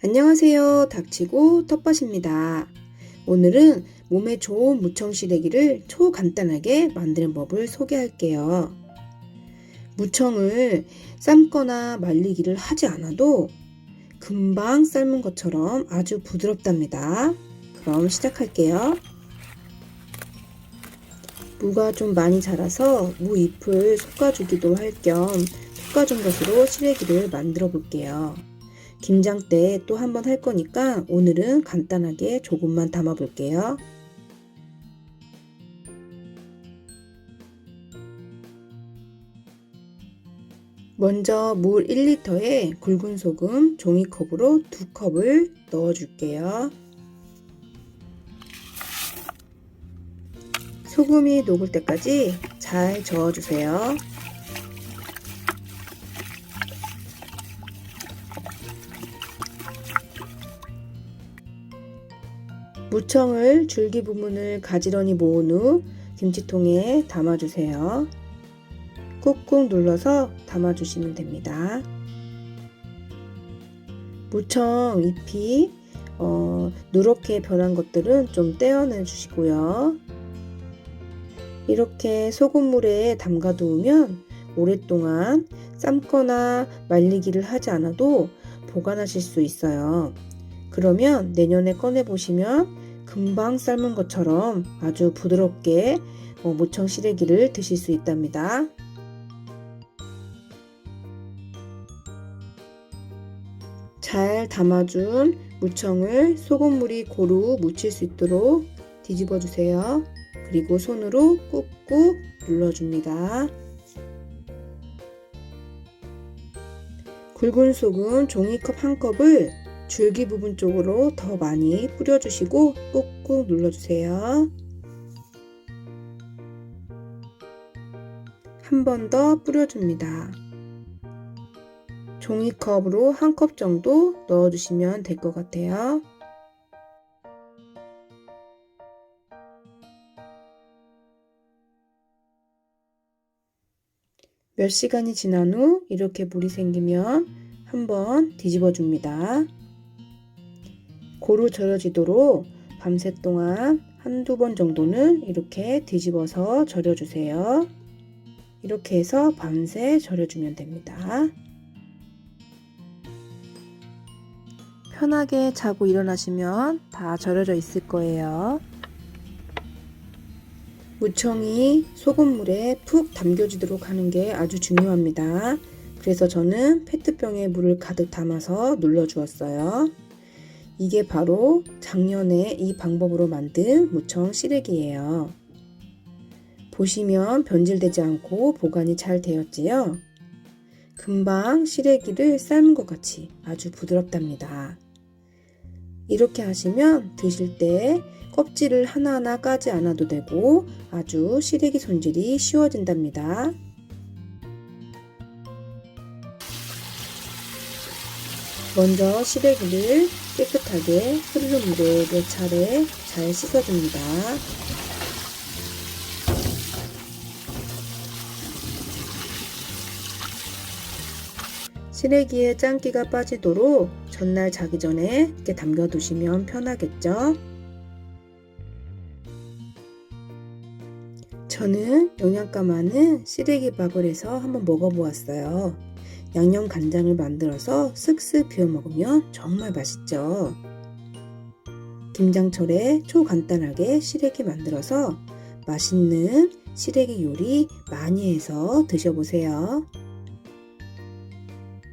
안녕하세요. 닥치고 텃밭입니다. 오늘은 몸에 좋은 무청 시래기를 초간단하게 만드는 법을 소개할게요. 무청을 삶거나 말리기를 하지 않아도 금방 삶은 것처럼 아주 부드럽답니다. 그럼 시작할게요. 무가 좀 많이 자라서 무 잎을 솎아주기도 할 겸 솎아준 것으로 시래기를 만들어 볼게요. 김장 때 또 한 번 할 거니까 오늘은 간단하게 조금만 담아 볼게요. 먼저 물 1리터에 굵은 소금 종이컵으로 2컵을 넣어 줄게요. 소금이 녹을 때까지 잘 저어 주세요. 무청을 줄기 부분을 가지런히 모은 후 김치통에 담아주세요. 꾹꾹 눌러서 담아주시면 됩니다. 무청 잎이 어, 누렇게 변한 것들은 좀 떼어내 주시고요. 이렇게 소금물에 담가 두면 오랫동안 삶거나 말리기를 하지 않아도 보관하실 수 있어요. 그러면 내년에 꺼내 보시면 금방 삶은 것처럼 아주 부드럽게 어, 무청 시래기를 드실 수 있답니다. 잘 담아준 무청을 소금물이 고루 묻힐 수 있도록 뒤집어 주세요. 그리고 손으로 꾹꾹 눌러줍니다. 굵은 소금 종이컵 한 컵을 줄기 부분 쪽으로 더 많이 뿌려주시고 꾹꾹 눌러주세요. 한 번 더 뿌려줍니다. 종이컵으로 한 컵 정도 넣어주시면 될 것 같아요. 몇 시간이 지난 후 이렇게 물이 생기면 한번 뒤집어 줍니다. 고루 절여지도록 밤새 동안 한두 번 정도는 이렇게 뒤집어서 절여주세요. 이렇게 해서 밤새 절여주면 됩니다. 편하게 자고 일어나시면 다 절여져 있을 거예요. 무청이 소금물에 푹 담겨지도록 하는 게 아주 중요합니다. 그래서 저는 페트병에 물을 가득 담아서 눌러 주었어요. 이게 바로 작년에 이 방법으로 만든 무청 시래기예요. 보시면 변질되지 않고 보관이 잘 되었지요? 금방 시래기를 삶은 것 같이 아주 부드럽답니다. 이렇게 하시면 드실 때 껍질을 하나하나 까지 않아도 되고 아주 시래기 손질이 쉬워진답니다. 먼저 시래기를 깨끗하게 흐르는 물에 몇 차례 잘 씻어줍니다. 시래기에 짠기가 빠지도록 전날 자기 전에 이렇게 담겨두시면 편하겠죠? 저는 영양가 많은 시래기 밥을 해서 한번 먹어보았어요. 양념 간장을 만들어서 쓱쓱 비워 먹으면 정말 맛있죠. 김장철에 초간단하게 시래기 만들어서 맛있는 시래기 요리 많이 해서 드셔보세요.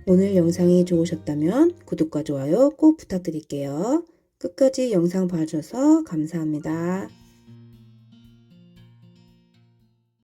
오늘 영상이 좋으셨다면 구독과 좋아요 꼭 부탁드릴게요. 끝까지 영상 봐주셔서 감사합니다.